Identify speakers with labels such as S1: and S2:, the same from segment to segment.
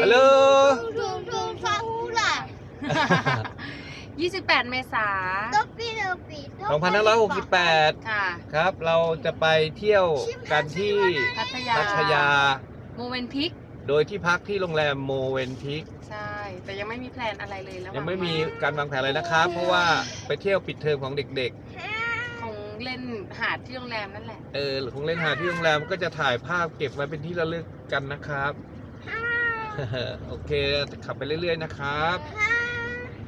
S1: ฮัลโหล
S2: ดูดูฟาฮูล่ะ
S3: 28 เมษา
S2: ต๊อปปี้ต๊อปี
S1: 2568
S3: ค่ะ
S1: ครับ เราจะไปเที่ยวกันที่
S3: พัทยา
S1: พัทยา
S3: โมเวนพิกโด
S1: โดยที่พักที่โรงแรมโมเวนพิก
S3: ใช่ แต่ยังไม่มีแพลนอะไรเลยแล้ว
S1: ยังไม่มีการวางแผนอะไรนะครับ เพราะว่าไปเที่ยวปิดเทอมของเด็ก
S3: คงเล่นหาดที่โรงแรมนั่นแหละ
S1: ๆ เออหรือคงเล่นหาที่โรงแรมก็จะถ่ายภาพเก็บไว้เป็นที่ระลึกกันนะครับ โอเคขับไปเรื่อยๆนะครับ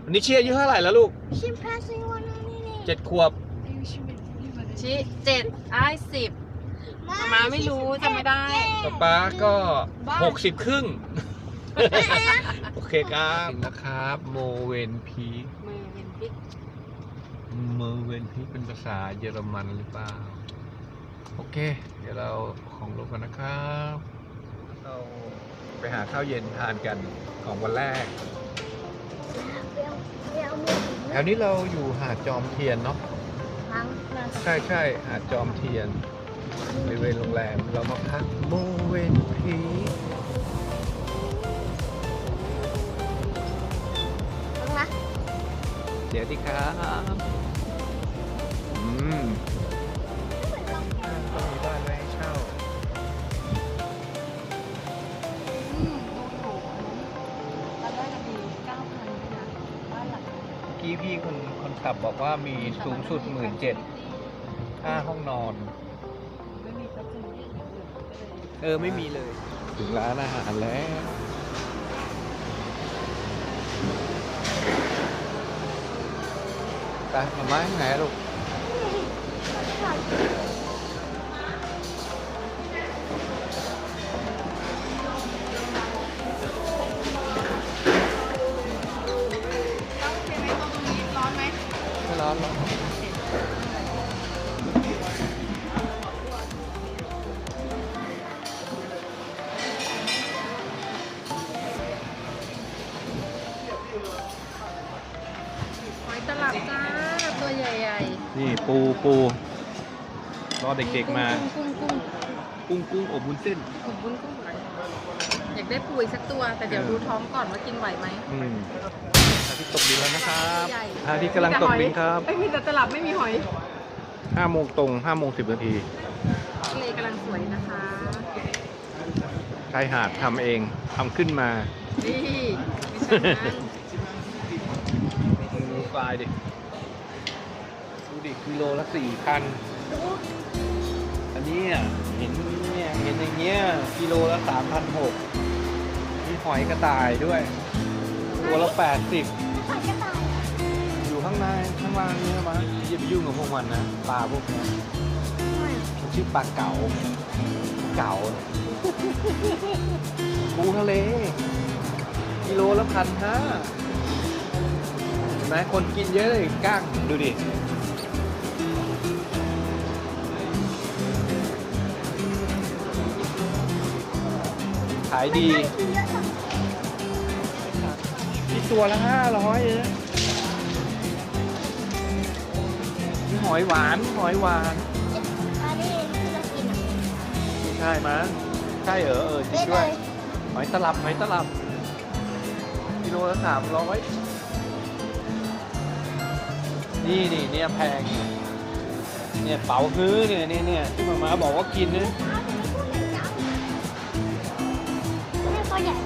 S1: วันนี้เชียร์อายุเท่าไหร่แล้วลูก
S2: ชิมพาซิวันนี้นี่
S1: เจ็ดขวบ
S3: ชิเจ็ดไอ้สิบมาไม่รู้จำไม่ได้
S1: ป๊าป๊าก็หกสิบครึ่ง โอเคครับนะครับโมเวนพีค
S3: มือเวนพิก
S1: โมเวนพีคเป็นภาษาเยอรมันหรือเปล่า โอเค เดี๋ยวเราของลงกันนะครับเรา ไปหาข้าวเย็นทานกันของวันแรก แถวนี้เราอยู่หาดจอมเทียนเนาะ
S2: ทั้งมา
S1: ใช่ใช่หาดจอมเทียนบริเวณโรงแรมเรามาพักโมเวนพีค
S2: นะคะ
S1: เดี๋ยวดีครับ กี้
S3: พี่
S1: คนคนขับบอกว่ามีสูงสุดหมื่นเจ็ดค่าห้องนอน
S3: ไม่มีพัสดุอย่างอื่นก็เลย
S1: เออไม่มีเลย ถึงร้านอาหารแล้ว ไปมาไม้ไหนอะลูก
S3: หรอ
S1: ก
S3: หอยตลับจ้าตัวใหญ่
S1: นี่ปูปูรอ
S3: ๆ
S1: เด็กๆมา
S3: กุ้งกุ้ง
S1: กุ้งกุ้งอบวุ้นเส้น
S3: กุ้งกุ้งกุ้งอยากได้ปูอีกสักตัว แต่เดี๋ยวดูท้องก่อนว่ากินไหวไหม
S1: อืมพระอา ทิตย์ตกดินแล้วนะครับ
S3: ใหญ่
S1: พระอาทิตย์กำลังตกดินครับ
S3: ไม่มีแต่ตลับไม่มีหอย
S1: ห้าโมงตรงห้าโมงสิบนาที
S3: ทะเลกำลังสวยนะคะ
S1: ชายหาดทำเองทำขึ้นมา
S3: นี่ดิฉันนั่ง
S1: ดูไฟล์ดิดูดิกิโลละสี่พันอันนี้อะเห็นเนี่ยเห็นอย่างเงี้ยกิโลละสามพันหกมีหอยกระต่ายด้วย ตัวละแปดสิบ ในข้างเนี่ยมั้งอย่าไปยุ่งกับพวกมันนะปลาพวกเนี้ยมันชื่อปลาเก๋าเก๋าปูทะเลกิโลละพันห้าเห็นไหมคนกินเยอะเลยกั้งดูดิขายดีที่ตัวละห้าร้อยเอง อยหวานหอยหวาน
S2: อันนี้ที่เรากินอะ
S1: ไม่ใช่มั้งใช่เหรอเออจริงด้วยหอยตลับหอยตลับกิโลละสามร้อยนี่นี่เนี่ยแพงเนี่ยเป๋าฮื้อเนี่ยเนี่ยเนี่ยที่มามาบอกว่ากินนะ
S2: นี่ก็ใหญ่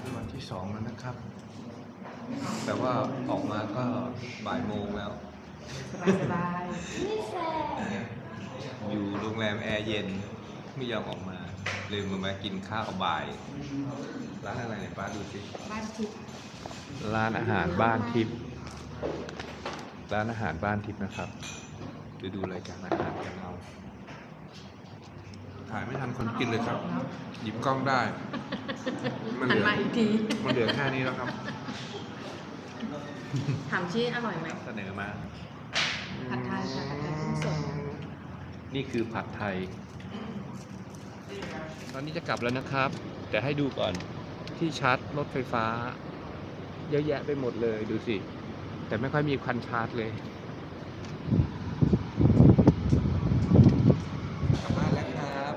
S1: เป็นวันที่สองแล้วนะครับ แต่ว่าออกมาก็บ่ายโมงแล้ว
S3: สบาย
S2: นี่แซ่
S1: อยู่โรงแรมแอร์เย็นไม่ยอมออกมาเลยมามากินข้าวบ่าย ร้านอะไรเนี่ยป้าดูสิ
S3: บ้านทิพย์
S1: ร้านอาหารบ้านทิพย์ร้านอาหารบ้านทิพย์นะครับจะดูรายการอาหารกันเราถ่ายไม่ทันคนกินเลยครับ หยิบกล้องได้ มันเห
S3: หัน
S1: ลือ
S3: มาอีกที
S1: มันเหลือแค่นี้แล้วครับ
S3: ถามชี้อร่อยไหม
S1: เสนอมา
S3: ผัดไทยค่ะผัดไทยกุ้งสด
S1: นี่คือผัดไทย ตอนนี้จะกลับแล้วนะครับ แต่ให้ดูก่อนที่ชาร์จรถไฟฟ้า เยอะแยะไปหมดเลยดูสิ แต่ไม่ค่อยมีคันชาร์จเลยกลับบ้านแล้วครับ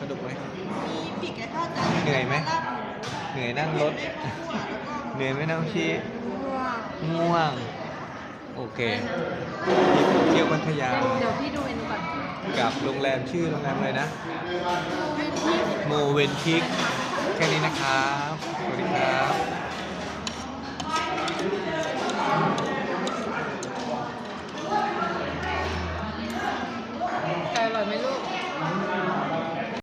S1: สนุกไหม
S4: มีปีกไก่ทอดจาก
S1: เหนื่อยไหม
S4: ลาบหมู
S1: เหนื่อยนั่งรถ เหนื่อยไหมน้องชี
S2: ว้าว
S1: ง่วง โอเค เที่ยวพัทยา
S3: เดี๋ยวพี่ดูเมนูก่อน
S1: กับโรงแรมชื่อโรงแรมอะไรนะ โมเวนทิก แค่นี้นะครับ สวัสดีครับ